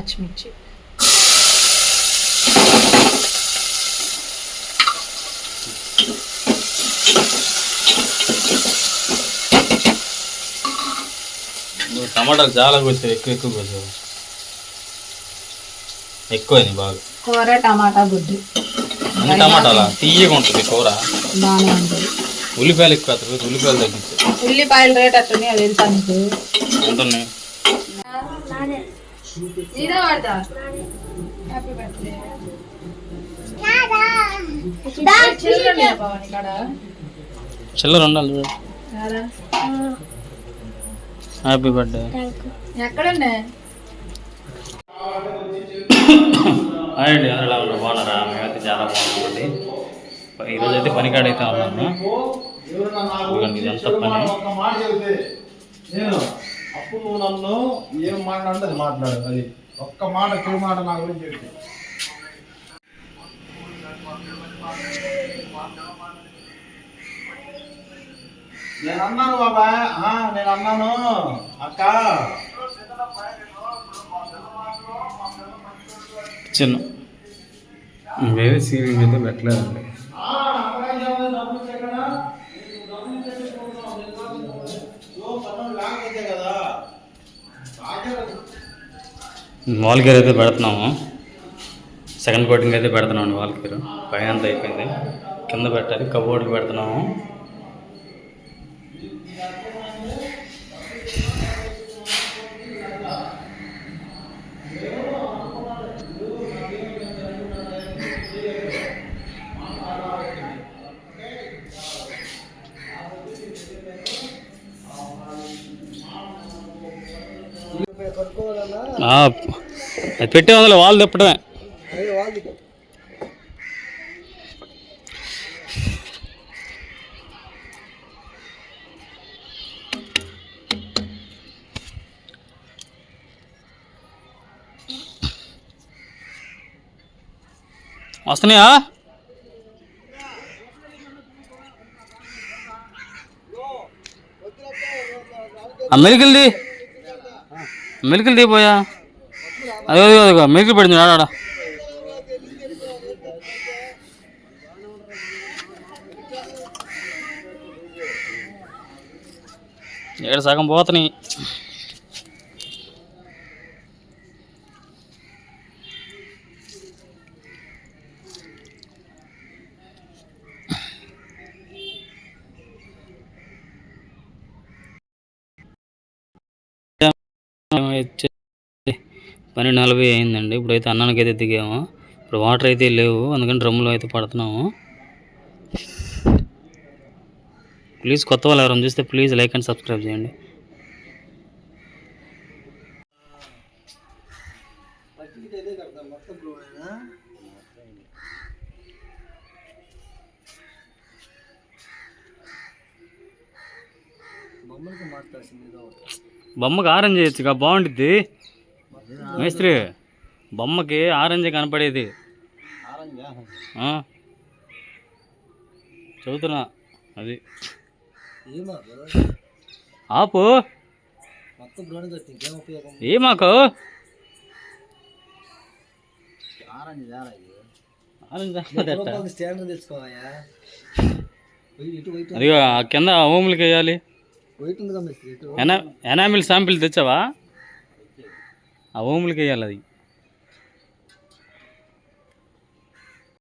పచ్చిమిర్చి టమాటాలు చాలా కోసావు ఎక్కువ ఎక్కువ కోసావు ఎక్కువైంది బాగా. కూర టమాటా గుడ్డు. అన్ని టమాటాలా? తీయగా ఉంటుంది కూర. బాగానే ఉంటుంది. ఉల్లిపాయలు ఎక్కువ ఉల్లిపాయలు తగ్గించు. ఉల్లిపాయల రేట్ అట్లనే అది ఎంత ఉన్నాయి నీదే హ్యాపీ బర్త్డే చిల్లర ఉండాలి. హ్యాపీ బర్త్డే ఎక్కడున్నా హాయ్ అండి అందరూ ఎలా ఉన్నారు? బాగున్నారా? మేమైతే చాలా బాగున్నామండి. ఈరోజు అయితే పనికాడ అయితే ఉన్నాను ఇదంతా పని. అప్పుడు నువ్వు నన్ను ఏం మాట్లాడంటే అది మాట్లాడు అది ఒక్క మాట చెడు మాట నా గురించి చెప్పి. నేను అన్నాను బాబా నేను అన్నాను అక్క. చిన్న వేరే సీలింగ్ అయితే పెట్టలేదండి. వాల్ గేర్ అయితే పెడుతున్నాము. సెకండ్ కోటింగ్ అయితే పెడుతున్నాము వాల్ గేర్ పైన అంత అయిపోయింది. కింద పెట్టాలి. కబోర్డ్కి పెడుతున్నాము. అది పెట్టే వందలు వాళ్ళు తిప్పడమే వస్తున్నాయా? ఆ మెలికల్ది మెలికలు తీపోయా అదే అదే అదే మెలికలు పడింది ఏడు సగం పోతున్నాయి? పని పన్నెండు నలభై అయిందండి. ఇప్పుడైతే అన్నానికి అయితే దిగాము. ఇప్పుడు వాటర్ అయితే లేవు. అందుకని డ్రమ్ములో అయితే పడుతున్నాము. ప్లీజ్ కొత్త వాళ్ళు ఎవరైనా చూస్తే ప్లీజ్ లైక్ అండ్ సబ్స్క్రైబ్ చేయండి. బొమ్మకి ఆరెంజ్ చేయొచ్చుగా బాగుంటుంది మేస్త్రి బొమ్మకి ఆరెంజ్ కనపడేది. చదువుతున్నా అది. ఆపు. ఏ మాకు? అదిగో కింద హోమ్లకి వేయాలి. ఎనా ఎనామిల్ శాంపిల్ తెచ్చావా? ఆ ఓములకి వేయాలి అది.